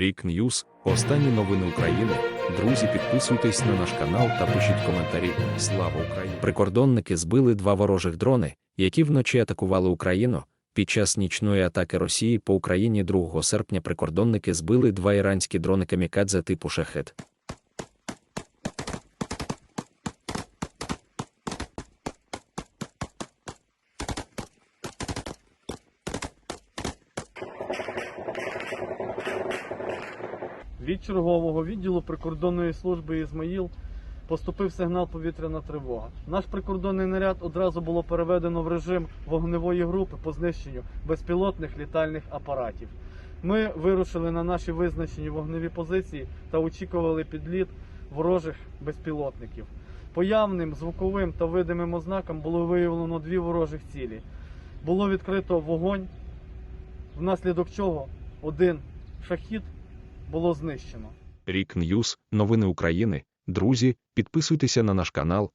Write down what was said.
Рік Ньюс. Останні новини України. Друзі, підписуйтесь на наш канал та пишіть коментарі. Слава Україні! Прикордонники збили два ворожих дрони, які вночі атакували Україну. Під час нічної атаки Росії по Україні 2 серпня прикордонники збили два іранські дрони камікадзе типу шахет. Від чергового відділу прикордонної служби Ізмаїл поступив сигнал повітряна тривога. Наш прикордонний наряд одразу було переведено в режим вогневої групи по знищенню безпілотних літальних апаратів. Ми вирушили на наші визначені вогневі позиції та очікували підліт ворожих безпілотників. По явним звуковим та видимим ознакам було виявлено дві ворожих цілі. Було відкрито вогонь, внаслідок чого один шахід було знищено. Рік Ньюс. Новини України. Друзі, підписуйтеся на наш канал,